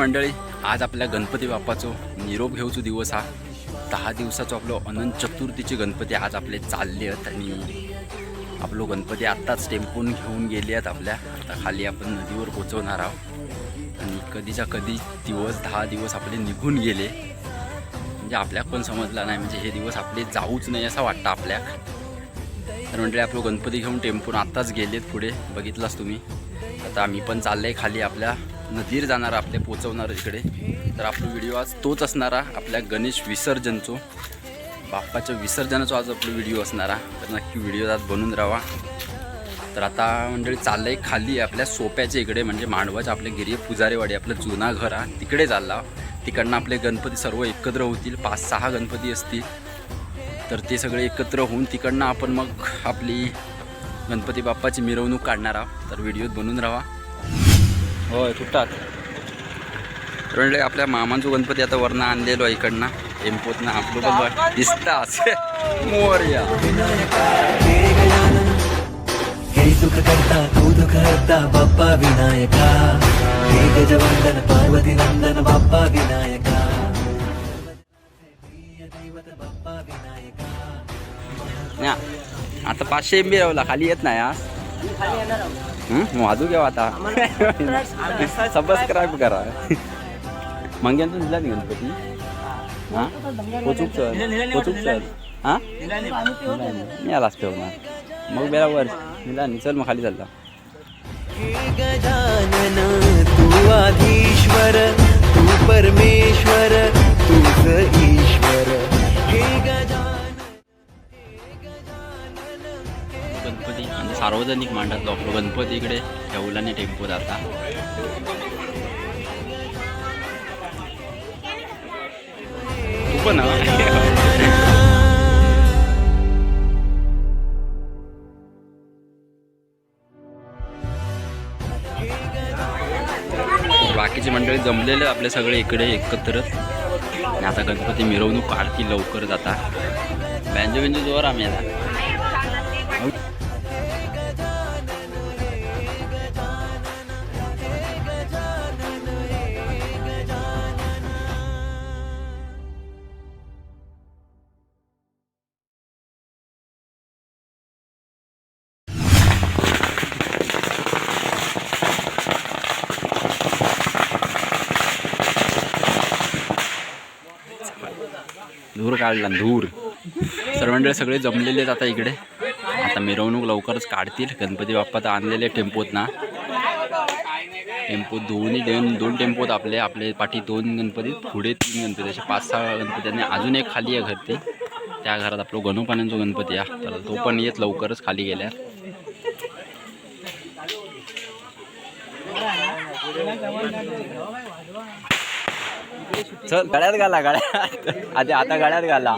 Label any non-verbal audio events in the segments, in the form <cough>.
मंडळी आज आपल्या गणपती बाप्पाचो निरोप घेऊचो दिवस हा. दहा दिवसाचो आपलो अनंत चतुर्थीचे गणपती आज आपले चालले आहेत आणि आपलो गणपती आत्ताच टेम्पोन घेऊन गेले आहेत आपल्या. आता खाली आपण नदीवर पोचवणार आहोत. आणि कधीच्या कधी दिवस दहा दिवस आपले निघून गेले. म्हणजे आपल्याक पण समजला नाही म्हणजे हे दिवस आपले जाऊच नाही असं वाटतं आपल्याक. तर म्हणजे आपलं गणपती घेऊन टेम्पून आत्ताच गेलेत पुढे. बघितलास तुम्ही? आता आम्ही पण चाललं आहे खाली आपल्या नदीर जाणार आपले पोचवणार इकडे. तर आपला व्हिडिओ आज तोच असणारा आपल्या गणेश विसर्जनचो. बाप्पाच्या विसर्जनाचा आज आपला व्हिडिओ असणारा. तर नक्की व्हिडिओ आज बनून राहा तर आता मंडळी चाललंय खाली आपल्या सोप्याच्या इकडे म्हणजे मांडवाच्या आपल्या गिरी पुजारेवाडी आपलं जुना घर आहे तिकडे चालला. तिकडनं आपले गणपती सर्व एकत्र होतील पाच सहा गणपती असतील. तर ते सगळे एकत्र होऊन तिकडनं आपण मग आपली गणपती बाप्पाची मिरवणूक काढणार आहोत. तर व्हिडिओत बनून राहा होय तुटतात म्हणजे आपल्या मामांचो गणपती आता वरनं आणलेलो आहे इकडनं. टेम्पोतनं आपलं पण दिसता दिसताच मोरया. हे सुख करता तू दुख करता बाप्पा विनायका हे गजवंदन पार्वती नंदन बाप्पा विनायका बाप्पा आता पाचशे एम बी रावला खाली येत नाही हा हं? मग वाजू घ्या आता? सबस्क्राईब करा. मंग्यांतून दिला नाही गणपती? हा? पोचूक सर. पोचूक सर. हा? मी मग. बरोबर निला नाही. चल मग खाली चालला. हे गजानन तू आधीश्वर तू परमेश्वर तूच सार्वजनिक मांडत आपलं गणपती इकडे ठेवल्याने टेम्पो जाता. तू पण? बाकीची मंडळी जमलेले आपले सगळे इकडे एकत्र. आणि आता गणपती मिरवणूक काढतील लवकरच आता बँजो बिंजो जोर आम्ही आता. काढला धूर सर्व सगळे जमलेले आहेत आता इकडे. आता मिरवणूक लवकरच काढतील. गणपती बाप्पा तर आणलेले टेम्पोत ना. टेम्पो दोन्ही दोन दोन टेम्पोत आपले आपले पाठी दोन गणपती पुढे तीन गणपती. असे पाच सहा गणपती आणि अजून एक खाली आहे घर ते त्या घरात आपलं गणोपाण्यांचा गणपती आहे. तर तो पण येत लवकरच खाली गेल्या चल गळ्यात घाला गळ्यात. आधी आता गळ्यात घाला.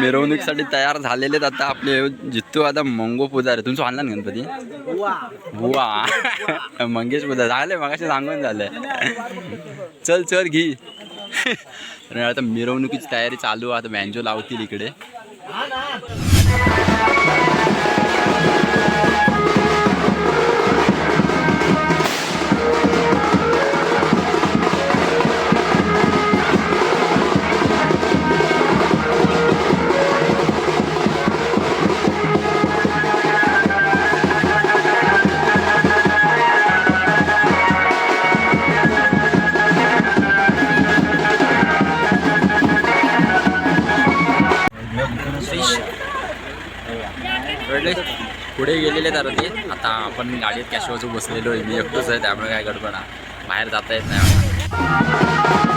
मिरवणुकीसाठी तयार झालेले आता आपले जित्तू आता मंगो पुजारी. तुमचं आणला ना गणपती? बुवा. मंगेश पुजारी. झाले मगाशी सांगून झालंय चल चल घे. आता मिरवणुकीची तयारी चालू आहे. आता बँजो लावतील इकडे. गेले तर ते. आता आपण गाडीत कॅशवाजू बसलेलो आहे. मी एकटोच आहे त्यामुळे काय गडबड बाहेर जाता येत नाही.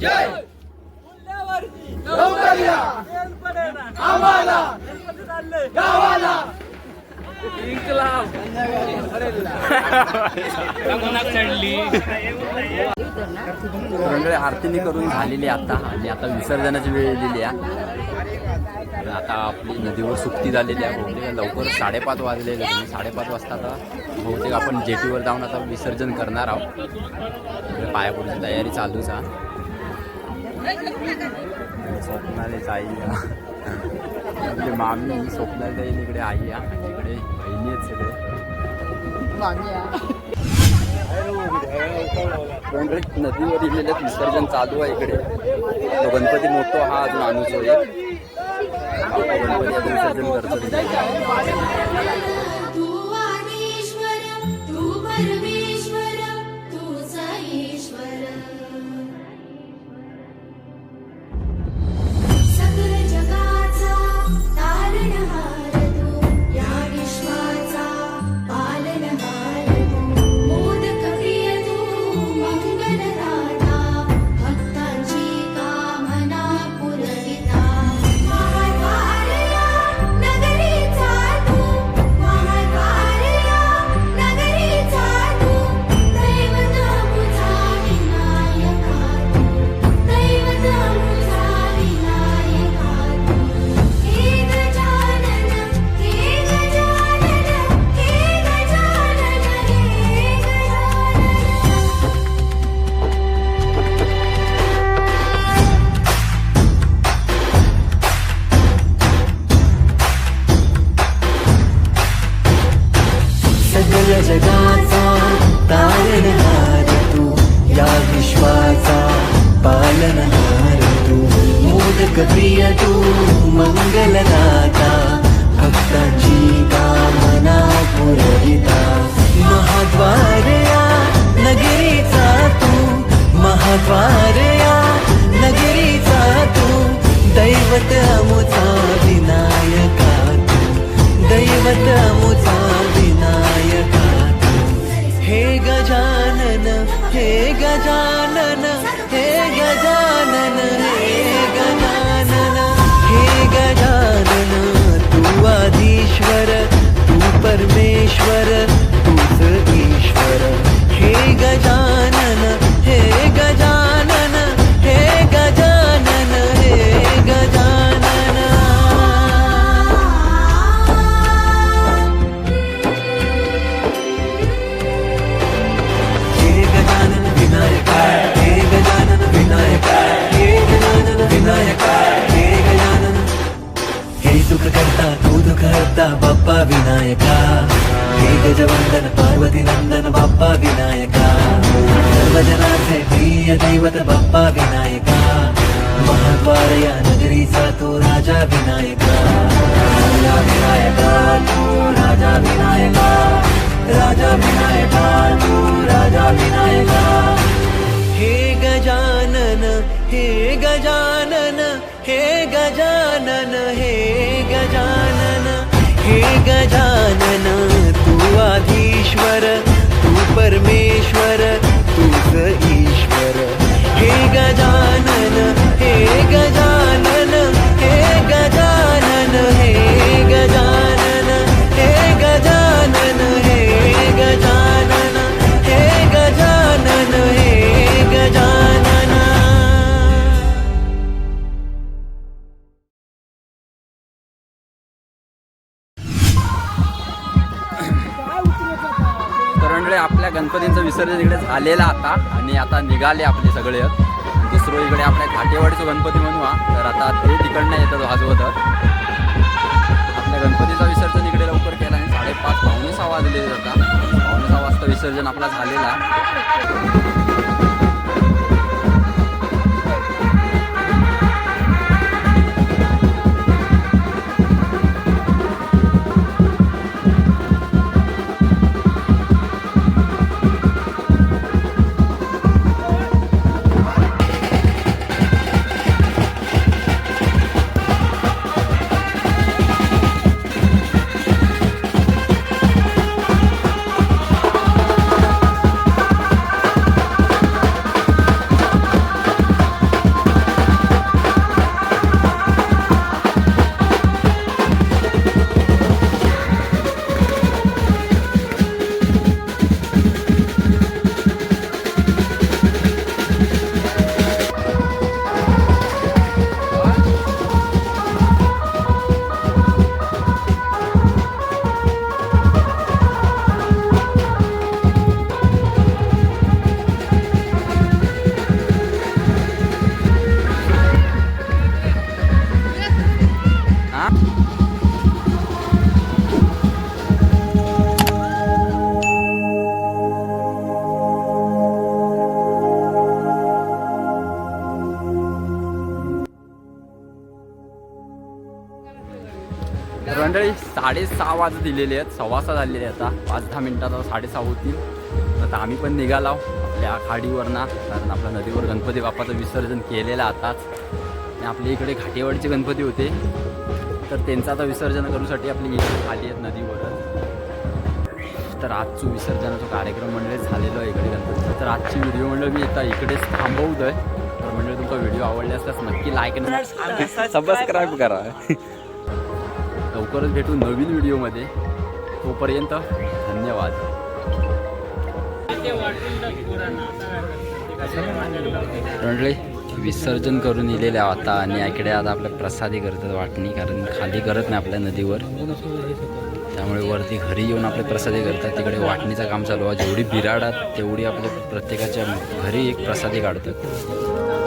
जय! रंगळे आरतीने करून झालेली आता. आणि आता विसर्जनाची वेळ दिली आहे. आता आपली नदीवर सुट्टी झालेली आहे. बहुतेक लवकर साडेपाच वाजलेले साडेपाच वाजता आता बहुतेक आपण जेटीवर जाऊन आता विसर्जन करणार आहोत. पायापुढची तयारी चालूच आहे. स्वप्नाली आई. म्हणजे मामी स्वप्नाली इकडे आई या. इकडे बहिणी आहेत सगळे नदीवर इलेले विसर्जन चालू आहे इकडे. गणपती मोठो हा आज माणूस होईल गणपती विसर्जन करतो. better जगाधीश्वर तू परमेश्वर तुझ ईश्वर. हे गजानन हे ग विसर्जन इकडे झालेला आता आणि आता निघाले आपले सगळे. दुसरं इकडे आपल्या घाटेवाडीचं गणपती म्हणूया तर आता ते तिकडनं येतात वाजवत आपल्या गणपतीचा विसर्जन इकडे लवकर केला आणि साडेपाच पावणे सहा वाजले जातात पावणे सहा वाजता विसर्जन आपला झालेला. साडेसहा वाजत दिलेले आहेत. सव्वा सहा झालेले आता. पाच दहा मिनिटात साडेसहा होतील. आता आम्ही पण निघालो आपल्या खाडीवरना कारण आपल्या नदीवर गणपती बाप्पाचं विसर्जन केलेलं आताच. आणि आपल्या इकडे घाटेवाडीचे गणपती होते. तर त्यांचं आता विसर्जन करूसाठी आपली इकडे आली आहेत नदीवरच. तर आजचं विसर्जनाचा कार्यक्रम म्हणजे झालेलो आहे इकडे गणपतीचा. तर आजची व्हिडिओ म्हणलं मी आता इकडेच थांबवतोय. तर म्हणजे तुमचा व्हिडिओ आवडले असल्यास नक्की लाईक सबस्क्राईब करा. <laughs> लवकरच भेटू नवीन व्हिडिओमध्ये. तोपर्यंत धन्यवाद. मंडळी विसर्जन करून इलेले आता आणि इकडे आता आपल्या प्रसादी करतात वाटणी कारण खाली करत नाही आपल्या नदीवर. त्यामुळे वरती घरी येऊन आपले प्रसादी करतात तिकडे वाटणीचं काम चालू आहे. जेवढी बिराडात तेवढी आपल्या प्रत्येकाच्या घरी एक प्रसादी काढतात